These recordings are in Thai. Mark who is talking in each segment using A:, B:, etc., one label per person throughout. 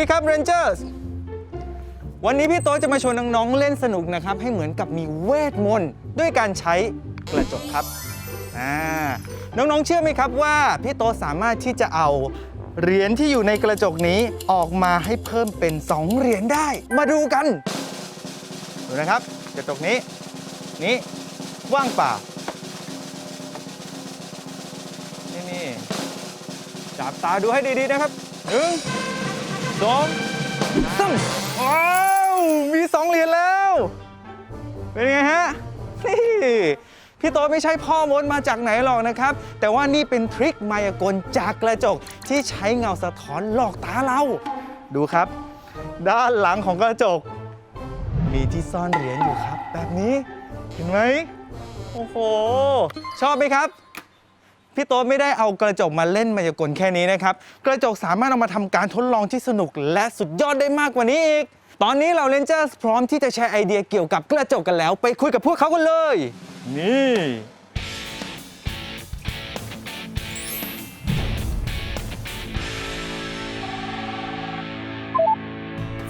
A: ดีครับ Rangers วันนี้พี่โต๊ะจะมาชวนน้องๆเล่นสนุกนะครับ ให้เหมือนกับมีเวทมนต์ด้วยการใช้กระจกครับอ่าน้องๆเชื่อไหมครับว่าพี่โต๊ะสามารถที่จะเอาเหรียญที่อยู่ในกระจกนี้ออกมาให้เพิ่มเป็น 2 เหรียญได้ มาดูกัน ดูนะครับ กระจกนี้ นี้ว่างเปล่า นี่นี่จับตาดูให้ดีๆนะครับหนึ่ง สองสามว้าวมีสองเหรียญแล้ว เป็นไงฮะนี่พี่โต๊ดไม่ใช่พ่อมดมาจากไหนหรอกนะครับ แต่ว่านี่เป็นทริคมายากลจากกระจกที่ใช้เงาสะท้อนหลอกตาเรา ดูครับ ด้านหลังของกระจก มีที่ซ่อนเหรียญอยู่ครับ แบบนี้เห็นไหมโอ้โห ชอบไหมครับ พี่โต๊ดไม่ได้เอากระจกมาเล่นมายากลแค่นี้นะครับ กระจกสามารถเอามาทำการทดลองที่สนุกและสุดยอดได้มากกว่านี้อีก ตอนนี้เราเลนเจอร์พร้อมที่จะแชร์ไอเดียเกี่ยวกับกระจกกันแล้ว ไปคุยกับพวกเขากันเลย นี่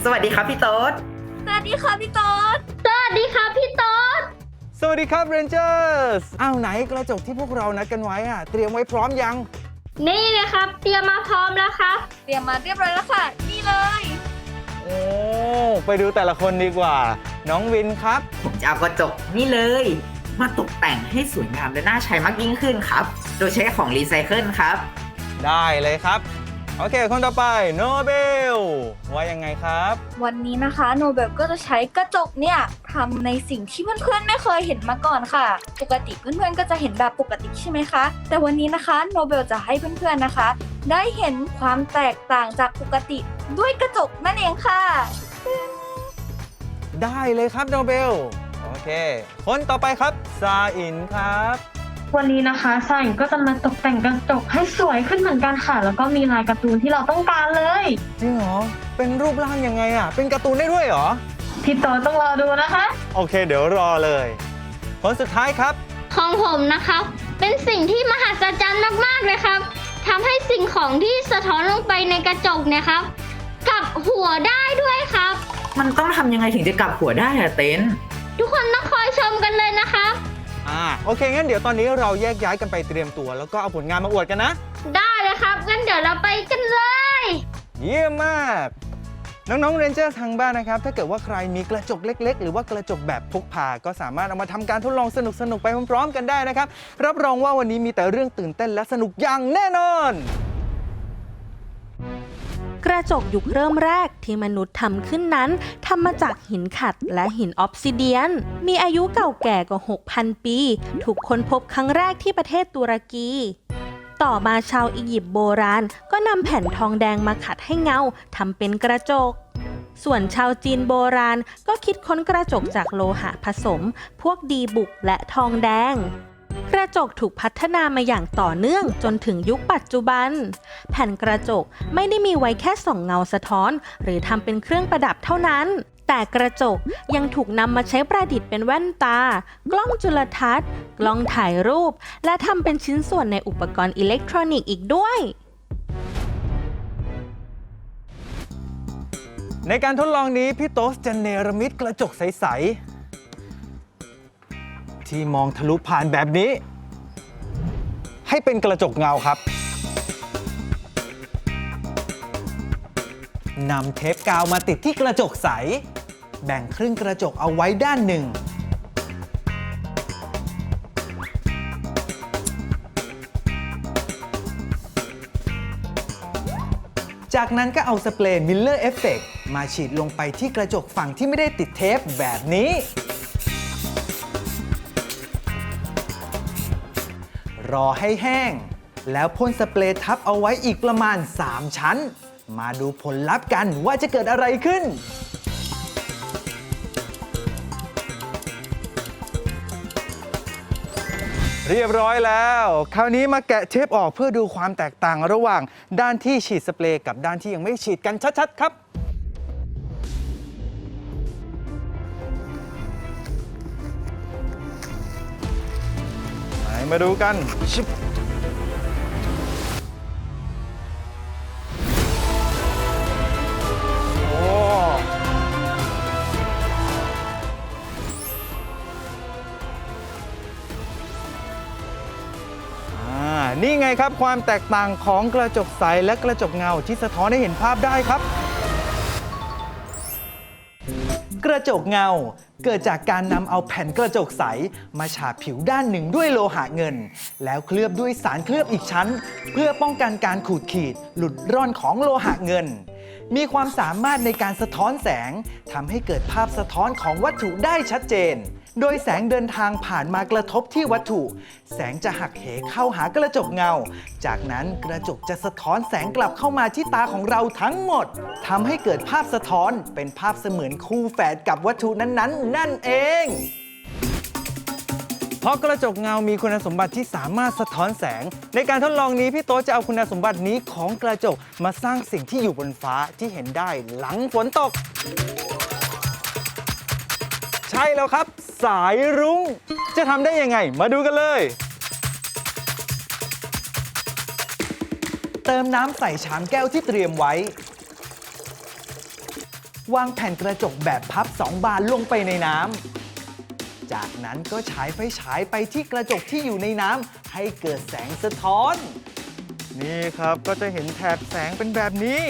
B: สวัสดีครับพี่โต๊ด
C: สวัสดีค่ะพี่ต๊ด
D: สวัสดีครับพี่โต๊ด
A: สวัสดีครับเรนเจอร์สอ้าวไหนกระจกที่พวกเรานัดกันไว้อะเตรียมไว้พร้อมยัง
D: นี่เลยครับ เตรียมมาพร้อมแล้วครับ
C: เตรียมมาเรียบร้อยแล้วค่ะ นี่เลย
A: โอ้ไปดูแต่ละคนดีกว่า น้องวินครับ
B: ผมจะเอากระจกนี่เลย มาตกแต่งให้สวยงามและน่าใช้มากยิ่งขึ้นครับ โดยใช้ของรีไซเคิลครับ
A: ได้เลยครับ โอเค คนต่อไปโนเบลว่ายังไงครับ
C: วันนี้นะคะโนเบลก็จะใช้กระจกเนี่ยทำในสิ่งที่เพื่อนๆไม่เคยเห็นมาก่อนค่ะ ปกติเพื่อนๆก็จะเห็นแบบปกติใช่ไหมคะ แต่วันนี้นะคะโนเบลจะให้เพื่อนๆนะคะ ได้เห็นความแตกต่างจากปกติด้วยกระจกนั่นเองค่ะ
A: ได้เลยครับโนเบล โอเค คนต่อไปครับซาอินครับ
E: วันนี้นะคะซายก็จะมาตกแต่งกระจกให้สวยขึ้นเหมือนกันค่ะ แล้วก็มีลายการ์ตูนที่เราต้องการเลย
A: จริงเหรอ เป็นรูปร่างยังไงอะ เป็นการ์ตูนได้ด้วยเหรอ
E: พี่โตต้องรอดูนะคะ
A: โอเค เดี๋ยวรอเลย คนสุดท้ายครับ
D: ของผมนะครับ เป็นสิ่งที่มหัศจรรย์มากๆเลยครับทำให้สิ่งของที่สะท้อนลงไปในกระจกเนี่ยครับกลับหัวได้ด้วยครับ
B: มันต้องทำยังไงถึงจะกลับหัวได้อะเต้น
D: ทุกคนต้องคอยชมกันเลยนะครับ
A: อ่าโอเคงั้นเดี๋ยวตอนนี้เราแยกย้ายกันไปเตรียมตัว แล้วก็เอาผลงานมาอวดกันนะ
D: ได้เลยครับ งั้นเดี๋ยวเราไปกันเลย
A: เยี่ยมมาก น้องๆเรนเจอร์ทางบ้านนะครับ ถ้าเกิดว่าใครมีกระจกเล็ก ๆ หรือว่ากระจกแบบพกพาก็สามารถเอามาทำการทดลองสนุกๆไปพร้อมๆ กันได้นะครับ รับรองว่าวันนี้มีแต่เรื่องตื่นเต้นและสนุกอย่างแน่นอน
F: กระจกยุคเริ่มแรกที่มนุษย์ทำขึ้นนั้นทำมาจากหินขัดและหินออฟซิเดียน มีอายุเก่าแก่กว่า 6,000 ปี ถูกค้นพบครั้งแรกที่ประเทศตุรกีต่อมาชาวอียิปต์โบราณ ก็นำแผ่นทองแดงมาขัดให้เงาทำเป็นกระจก ส่วนชาวจีนโบราณก็คิดค้นกระจกจากโลหะผสม พวกดีบุกและทองแดง กระจกถูกพัฒนามาอย่างต่อเนื่องจนถึงยุคปัจจุบัน แผ่นกระจกไม่ได้มีไว้แค่ส่องเงาสะท้อน หรือทำเป็นเครื่องประดับเท่านั้น แต่กระจกยังถูกนำมาใช้ประดิษฐ์เป็นแว่นตา กล้องจุลทรรศน์ กล้องถ่ายรูป และทำเป็นชิ้นส่วนในอุปกรณ์อิเล็กทรอนิกส์อีกด้วย
A: ในการทดลองนี้พี่โตสจะเนรมิตกระจกใส ที่มองทะลุผ่านแบบนี้ ให้เป็นกระจกเงาครับนำเทปกาวมาติดที่กระจกใส แบ่งครึ่งกระจกเอาไว้ด้านหนึ่ง จากนั้นก็เอาสเปรย์มิลเลอร์เอฟเฟกมาฉีดลงไปที่กระจกฝั่งที่ไม่ได้ติดเทปแบบนี้ รอให้แห้ง แล้วพ่นสเปรย์ทับเอาไว้อีกประมาณ 3 ชั้น มาดูผลลัพธ์กันว่าจะเกิดอะไรขึ้นเรียบร้อยแล้ว คราวนี้มาแกะเทปออกเพื่อดูความแตกต่างระหว่างด้านที่ฉีดสเปรย์กับด้านที่ยังไม่ฉีดกันชัด ๆ ครับ มาดูกันชิบโอ้
G: นี่ไงครับความแตกต่างของกระจกใสและกระจกเงาที่สะท้อนให้เห็นภาพได้ครับ
A: ระจกเงา เกิดจากการนำเอาแผ่นกระจกใส มาฉาบผิวด้านหนึ่งด้วยโลหะเงิน แล้วเคลือบด้วยสารเคลือบอีกชั้น เพื่อป้องกันการขูดขีด หลุดร่อนของโลหะเงิน มีความสามารถในการสะท้อนแสงทำให้เกิดภาพสะท้อนของวัตถุได้ชัดเจน โดยแสงเดินทางผ่านมากระทบที่วัตถุ แสงจะหักเหเข้าหากระจกเงา จากนั้นกระจกจะสะท้อนแสงกลับเข้ามาที่ตาของเราทั้งหมดทำให้เกิดภาพสะท้อนเป็นภาพเสมือนคู่แฝดกับวัตถุนั้นๆ นั่นเอง
G: เพราะกระจกเงามีคุณสมบัติที่สามารถสะท้อนแสง ในการทดลองนี้พี่โต๊ะจะเอาคุณสมบัตินี้ของกระจกมาสร้างสิ่งที่อยู่บนฟ้าที่เห็นได้หลังฝนตก ใช่แล้วครับ สายรุ้ง จะทำได้ยังไง มาดูกันเลย
A: เติมน้ำใส่ชามแก้วที่เตรียมไว้ วางแผ่นกระจกแบบพับสองบานลงไปในน้ำ จากนั้นก็ฉายไฟฉายไปที่กระจกที่อยู่ในน้ำให้เกิดแสงสะท้อน
G: นี่ครับก็จะเห็นแถบแสงเป็นแบบนี้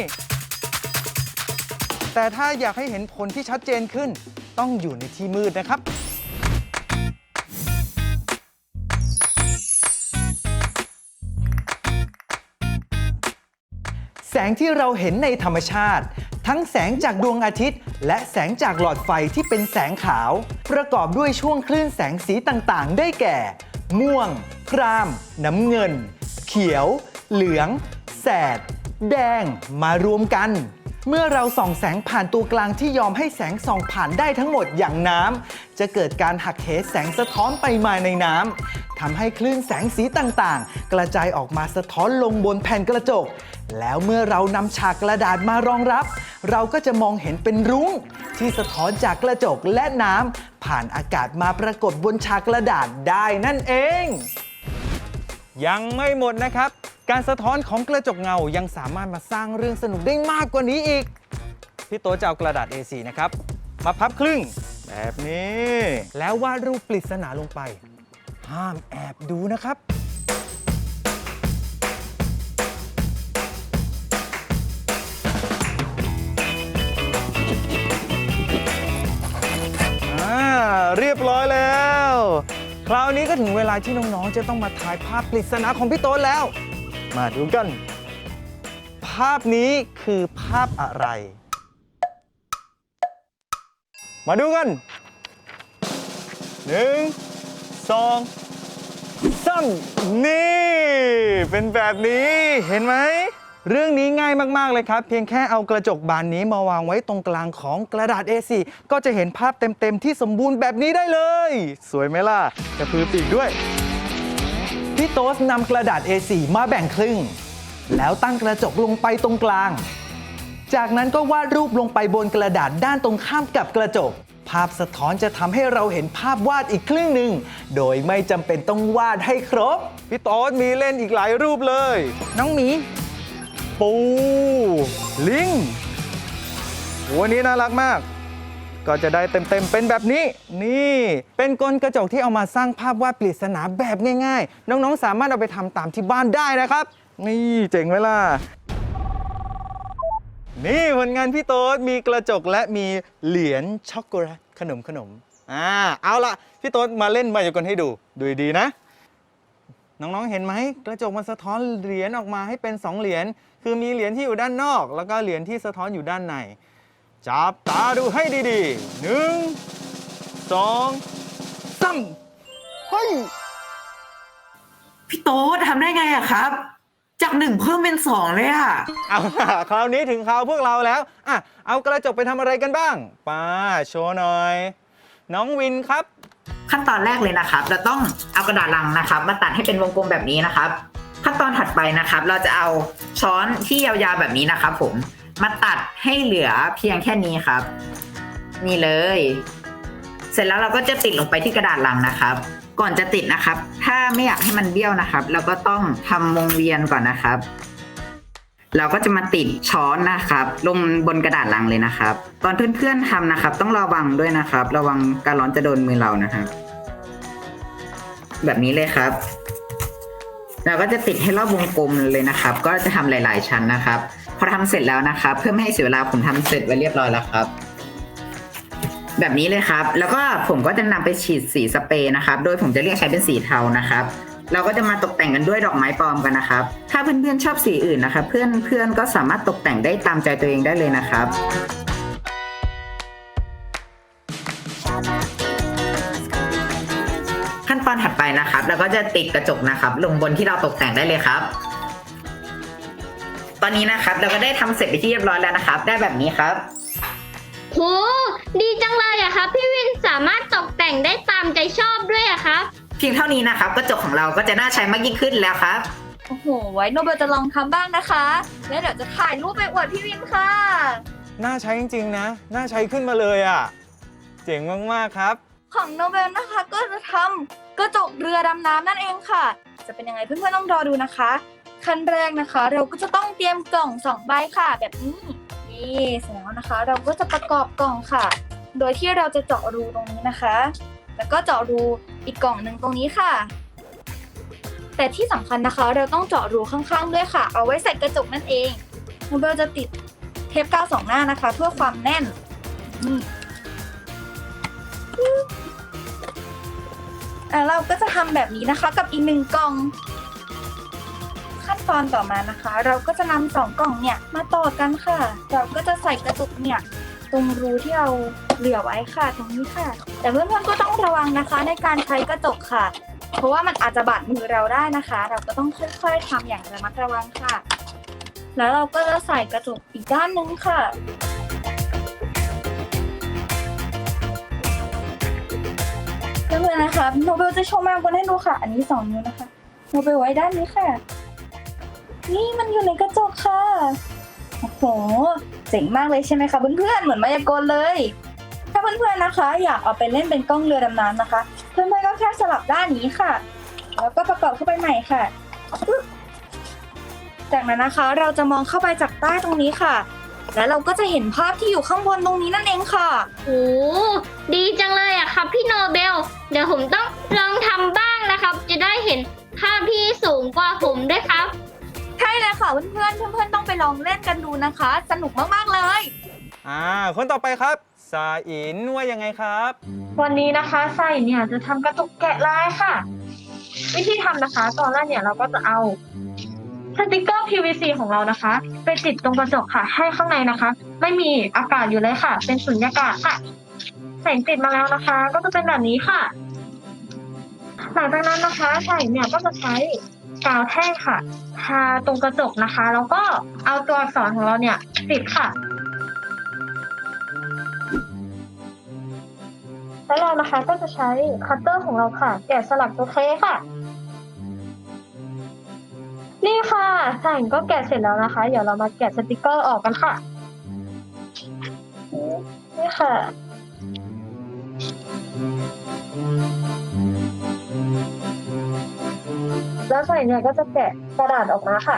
G: แต่ถ้าอยากให้เห็นผลที่ชัดเจนขึ้น ต้องอยู่ในที่มืดนะครับ
A: แสงที่เราเห็นในธรรมชาติ ทั้งแสงจากดวงอาทิตย์ และแสงจากหลอดไฟที่เป็นแสงขาว ประกอบด้วยช่วงคลื่นแสงสีต่างๆ ได้แก่ ม่วง คราม น้ำเงิน เขียว เหลือง แสด แดง มารวมกัน เมื่อเราส่องแสงผ่านตัวกลางที่ยอมให้แสงส่องผ่านได้ทั้งหมดอย่างน้ำจะเกิดการหักเหแสงสะท้อนไปมาในน้ำทำให้คลื่นแสงสีต่างๆ กระจายออกมาสะท้อนลงบนแผ่นกระจก แล้วเมื่อเรานำฉากกระดาษมารองรับ เราก็จะมองเห็นเป็นรุ้ง ที่สะท้อนจากกระจกและน้ำผ่านอากาศมาปรากฏบนฉากกระดาษได้นั่นเอง
G: ยังไม่หมดนะครับ การสะท้อนของกระจกเงายังสามารถมาสร้างเรื่องสนุกได้มากกว่านี้อีก พี่โตจะเอากระดาษ A4 นะครับ มาพับครึ่ง แบบนี้ แล้ววาดรูปปริศนาลงไป ห้ามแอบดูนะครับ รียบร้อยแล้ว คราวนี้ก็ถึงเวลาที่น้องๆ จะต้องมาถ่ายภาพปริศนาของพี่โต๊ดแล้ว มาดูกัน ภาพนี้คือภาพอะไร มาดูกันหนึ่งสองสามนี่ เป็นแบบนี้เห็นไหม เรื่องนี้ง่ายมาก ๆ เลยครับ เพียงแค่เอากระจกบานนี้มาวางไว้ตรงกลางของกระดาษ A4 ก็จะเห็นภาพเต็ม ๆ ที่สมบูรณ์แบบนี้ได้เลย สวยไหมล่ะกระพือปีกด้วย
A: พี่โต๊สนำกระดาษ A4 มาแบ่งครึ่ง แล้วตั้งกระจกลงไปตรงกลาง จากนั้นก็วาดรูปลงไปบนกระดาษด้านตรงข้ามกับกระจก ภาพสะท้อนจะทำให้เราเห็นภาพวาดอีกครึ่งหนึ่งโดยไม่จำเป็นต้องวาดให้ครบ
G: พี่โต๊ดมีเล่นอีกหลายรูปเลย น้องหมี ปู ลิงวันนี้น่ารักมาก ก็จะได้เต็มๆ เป็นแบบนี้ นี่ เป็นกลกระจกที่เอามาสร้างภาพวาดปริศนาแบบง่ายๆ น้องๆ สามารถเอาไปทำตามที่บ้านได้นะครับ นี่เจ๋งไหมล่ะนี่ผลงานพี่โต๊ดมีกระจกและมีเหรียญช็อกโกแลตขนมขนมอ่าเอาละพี่โต๊ดมาเล่นมายากลให้ดู ดูดีนะ น้องๆ เห็นไหมกระจกมันสะท้อนเหรียญออกมาให้เป็น 2 เหรียญคือมีเหรียญที่อยู่ด้านนอก แล้วก็เหรียญที่สะท้อนอยู่ด้านใน จับตาดูให้ดีๆหนึ่งสองสามเฮ้ย
B: พี่โต๊ดทำได้ไงอะครับ จากหนึ่งเพิ่มเป็นสองเลยอะ
G: เอาล่ะคราวนี้ถึงคราวพวกเราแล้วอะเอากระจกไปทำอะไรกันบ้างป้าโชว์หน่อย น้องวินครับ
B: ขั้นตอนแรกเลยนะครับ เราต้องเอากระดาษลังนะครับ มาตัดให้เป็นวงกลมแบบนี้นะครับ ขั้นตอนถัดไปนะครับ เราจะเอาช้อนที่ยาวๆแบบนี้นะครับ ผมมาตัดให้เหลือเพียงแค่นี้ครับ นี่เลย เสร็จแล้วเราก็จะติดลงไปที่กระดาษลังนะครับ ก่อนจะติดนะครับ ถ้าไม่อยากให้มันเบี้ยวนะครับ เราก็ต้องทำวงเวียนก่อนนะครับ เราก็จะมาติดช้อนนะครับ ลงบนกระดาษลังเลยนะครับ ตอนเพื่อนๆทำนะครับ ต้องระวังด้วยนะครับ ระวังการร้อนจะโดนมือเรานะครับ แบบนี้เลยครับ เราก็จะติดให้รอบวงกลมเลยนะครับ ก็จะทำหลาย ๆ ชั้นนะครับพอทำเสร็จแล้วนะครับ เพื่อไม่ให้เสียเวลาผมทำเสร็จไว้เรียบร้อยแล้วครับ แบบนี้เลยครับ แล้วก็ผมก็จะนำไปฉีดสีสเปรย์นะครับ โดยผมจะเลือกใช้เป็นสีเทานะครับ เราก็จะมาตกแต่งกันด้วยดอกไม้ปลอมกันนะครับ ถ้าเพื่อนๆชอบสีอื่นนะครับเพื่อนๆก็สามารถตกแต่งได้ตามใจตัวเองได้เลยนะครับขั้นตอนถัดไปนะครับเราก็จะติดกระจกนะครับ ลงบนที่เราตกแต่งได้เลยครับ ตอนนี้นะครับเราก็ได้ทำเสร็จไปที่เรียบร้อยแล้วนะครับ ได้แบบนี้ครับ
D: โหดีจังเลยอะครับ พี่วินสามารถตกแต่งได้ตามใจชอบด้วยอะครับ
B: เพียงเท่านี้นะครับกระจกของเราก็จะน่าใช้มากยิ่งขึ้นแล้วครับ
C: โอ้โห ไว้โนเบลจะลองทำบ้างนะคะ แล้วเดี๋ยวจะถ่ายรูปไปอวดพี่วินค่ะ
A: น่าใช้จริง ๆ นะ น่าใช้ขึ้นมาเลยอะ เจ๋งมาก ๆ ครับ
C: ของโนเบลนะคะก็จะทำกระจกเรือดำน้ำนั่นเองค่ะ จะเป็นยังไงเพื่อนๆต้องรอดูนะคะ ขั้นแรกนะคะ เราก็จะต้องเตรียมกล่องสองใบค่ะ แบบนี้นี่เสร็จแล้วนะคะ เราก็จะประกอบกล่องค่ะ โดยที่เราจะเจาะรูตรงนี้นะคะ แล้วก็เจาะรูอีกกล่องหนึ่งตรงนี้ค่ะ แต่ที่สำคัญนะคะ เราต้องเจาะรูข้างๆด้วยค่ะ เอาไว้ใส่กระจกนั่นเองโนเบลจะติดเทปกาวสองหน้านะคะ เพื่อความแน่นนี่อะเราก็จะทำแบบนี้นะคะ กับอีกหนึ่งกล่อง ขั้นตอนต่อมานะคะ เราก็จะนำสองกล่องเนี่ยมาต่อกันค่ะ เราก็จะใส่กระตุกเนี่ย ตรงรูที่เราเหลือไว้ค่ะ ตรงนี้ค่ะ แต่เพื่อนๆก็ต้องระวังนะคะ ในการใช้กระจกค่ะ เพราะว่ามันอาจจะบาดมือเราได้นะคะ เราก็ต้องค่อยๆทำอย่างระมัดระวังค่ะ แล้วเราก็จะใส่กระจกอีกด้านนึงค่ะ เพื่อนๆนะคะโนเบลจะโชว์แมากบนให้ดูค่ะ อันนี้สองนิ้วนะคะโนเบลไว้ด้านนี้ค่ะ นี่มันอยู่ในกระจกค่ะ โอ้โห เจ๋งมากเลยใช่ไหมคะเพื่อนๆเหมือนมายากลเลย ถ้าเพื่อนๆนะคะ อยากเอาไปเล่นเป็นกล้องเรือดำน้ำนะคะ เพื่อนๆก็แค่สลับด้านนี้ค่ะ แล้วก็ประกอบเข้าไปใหม่ค่ะ จากนั้นนะคะเราจะมองเข้าไปจากใต้ตรงนี้ค่ะ แล้วเราก็จะเห็นภาพที่อยู่ข้างบนตรงนี้นั่นเองค่ะ
D: โอ้ดีจังเลยอะครับพี่โนเบล เดี๋ยวผมต้องลองทำบ้างนะครับ จะได้เห็นภาพที่สูงกว่าผมด้วยครับ
C: ใช่เลยค่ะเพื่อนๆเพื่อนๆต้องไปลองเล่นกันดูนะคะ สนุกมากๆเลย
A: อ่า คนต่อไปครับ สาอินว่ายังไงครับ
E: วันนี้นะคะใส่เนี่ยจะทำกระจกแกะลายค่ะ วิธีทำนะคะ ตอนแรกเนี่ยเราก็จะเอาสติกเกอร์ PVC ของเรานะคะ ไปติดตรงกระจกค่ะ ให้ข้างในนะคะ ไม่มีอากาศอยู่เลยค่ะ เป็นสุญญากาศค่ะใส่ติดมาแล้วนะคะ ก็จะเป็นแบบนี้ค่ะ หลังจากนั้นนะคะใส่เนี่ยก็จะใช้ กาวแท่งค่ะ ทาตรงกระจกนะคะ แล้วก็เอาตัวอักษรของเราเนี่ยติดค่ะ แล้วเรานะคะก็จะใช้คัตเตอร์ของเราค่ะ แกะสลักตัวเคกค่ะ นี่ค่ะใส่ก็แกะเสร็จแล้วนะคะ เดี๋ยวเรามาแกะสติกเกอร์ออกกันค่ะ นี่ค่ะ แล้วใส่เนี่ยก็จะแกะกระดาษออกมาค่ะ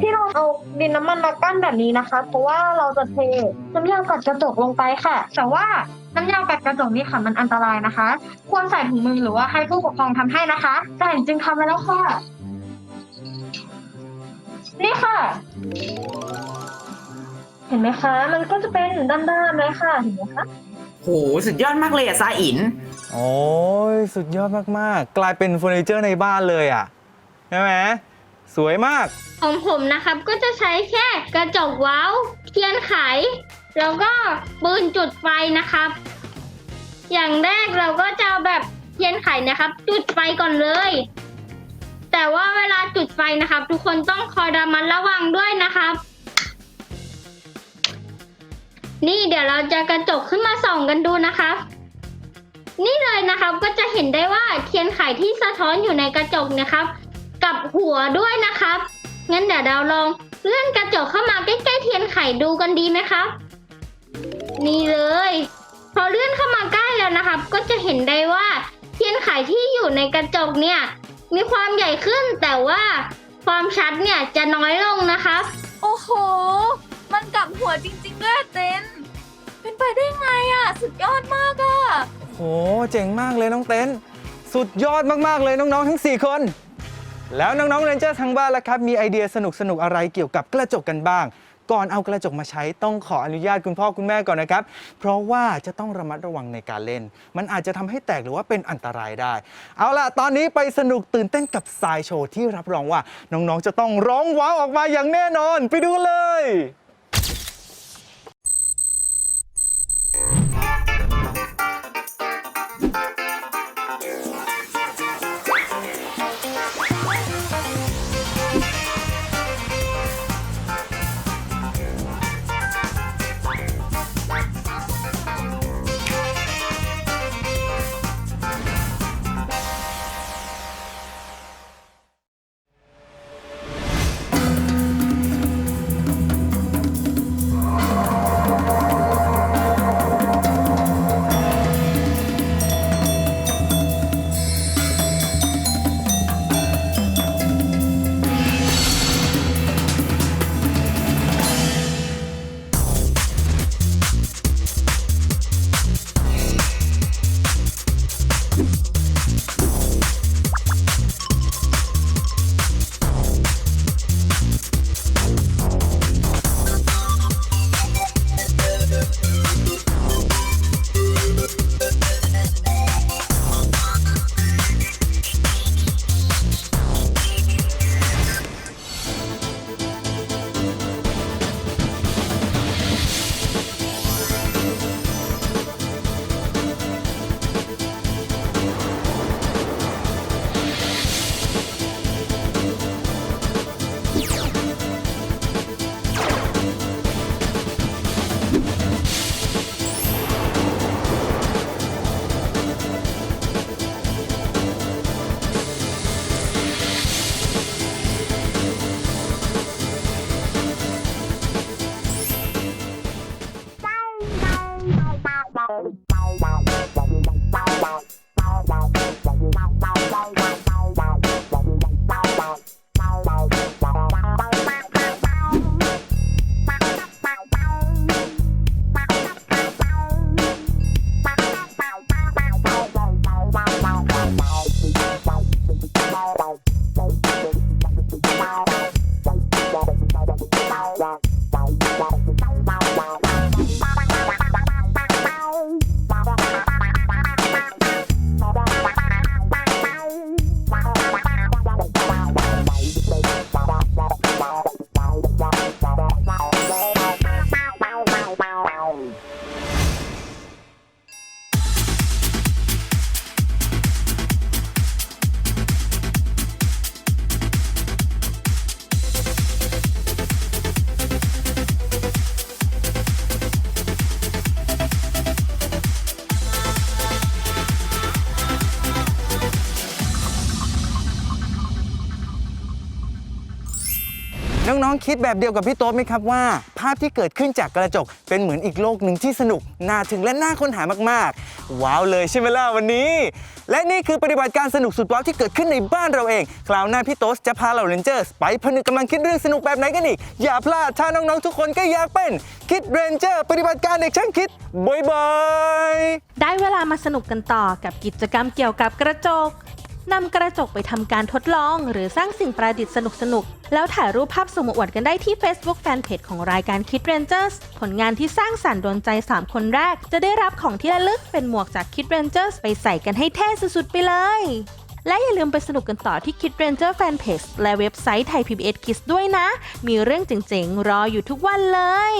E: ที่เราเอาดินน้ำมันมากั้นแบบนี้นะคะ เพราะว่าเราจะเทน้ำยากัดกระจกลงไปค่ะ แต่ว่าน้ำยากัดกระจกนี่ค่ะมันอันตรายนะคะ ควรใส่ถุงมือหรือว่าให้ผู้ปกครองทำให้นะคะแต่จริงๆทำไปแล้วค่ะ นี่ค่ะ เห็นไหมคะ มันก็จะเป็นด้านๆเลยค่ะ เห็นไหมคะ
B: โหสุดยอดมากเลยอะซาอิน
A: โอ้ยสุดยอดมากๆ กลายเป็นเฟอร์นิเจอร์ในบ้านเลยอะใช่ไหมสวยมาก
D: ของผมนะครับก็จะใช้แค่กระจกเว้าเทียนไข แล้วก็ปืนจุดไฟนะครับ อย่างแรกเราก็จะเอาแบบเทียนไขนะครับ จุดไฟก่อนเลย แต่ว่าเวลาจุดไฟนะครับ ทุกคนต้องคอยระมัดระวังด้วยนะครับ นี่เดี๋ยวเราจะกระจกขึ้นมาส่องกันดูนะครับ นี่เลยนะครับก็จะเห็นได้ว่าเทียนไขที่สะท้อนอยู่ในกระจกนะครับ กับหัวด้วยนะครับ งั้นเดี๋ยวเราลองเลื่อนกระจกเข้ามาใกล้ๆเทียนไขดูกันดีไหมครับ นี่เลย พอเลื่อนเข้ามาใกล้แล้วนะครับ ก็จะเห็นได้ว่า เทียนไขที่อยู่ในกระจกเนี่ย มีความใหญ่ขึ้นแต่ว่าความชัดเนี่ยจะน้อยลงนะครับ
C: โอ้โห มันกลับหัวจริงๆ ด้วยเจนเป็นไปได้ไงอะ สุดยอดมากอะ
A: โห เจ๋งมากเลยน้องเต้น สุดยอดมากๆเลยน้องๆทั้ง 4 คน แล้วน้องๆเรนเจอร์ทางบ้านล่ะครับ มีไอเดียสนุกๆอะไรเกี่ยวกับกระจกกันบ้าง ก่อนเอากระจกมาใช้ต้องขออนุญาตคุณพ่อคุณแม่ก่อนนะครับ เพราะว่าจะต้องระมัดระวังในการเล่น มันอาจจะทำให้แตกหรือว่าเป็นอันตรายได้ เอาล่ะ ตอนนี้ไปสนุกตื่นเต้นกับสายโชว์ที่รับรองว่าน้องๆจะต้องร้องว้าวออกมาอย่างแน่นอน ไปดูเลย น้องๆคิดแบบเดียวกับพี่โต๊ะไหมครับว่า ภาพที่เกิดขึ้นจากกระจกเป็นเหมือนอีกโลกหนึ่งที่สนุกน่าถึงและน่าค้นหามากๆ ว้าวเลยใช่ไหมล่ะวันนี้ และนี่คือปฏิบัติการสนุกสุดว้าวที่เกิดขึ้นในบ้านเราเอง คราวหน้าพี่โต๊ะจะพาเราเรนเจอร์ไปผนึกกำลังคิดเรื่องสนุกแบบไหนกันอีกอย่าพลาดถ้าน้องๆทุกคนก็อยากเป็นคิดเรนเจอร์ปฏิบัติการเด็กช่างคิดบายบาย
F: ได้เวลามาสนุกกันต่อกับกิจกรรมเกี่ยวกับกระจก นำกระจกไปทำการทดลอง หรือสร้างสิ่งประดิษฐ์สนุกๆ แล้วถ่ายรูปภาพส่งมาอวดกันได้ที่ Facebook Fanpage ของรายการ Kid Rangers ผลงานที่สร้างสรรค์โดนใจ 3 คนแรก จะได้รับของที่ระลึกเป็นหมวกจาก Kid Rangers ไปใส่กันให้เท่สุดๆ ไปเลย และอย่าลืมไปสนุกกันต่อที่ Kid Ranger Fanpage และเว็บไซต์ไทย PBS Kids ด้วยนะ มีเรื่องเจ๋งๆ รออยู่ทุกวันเลย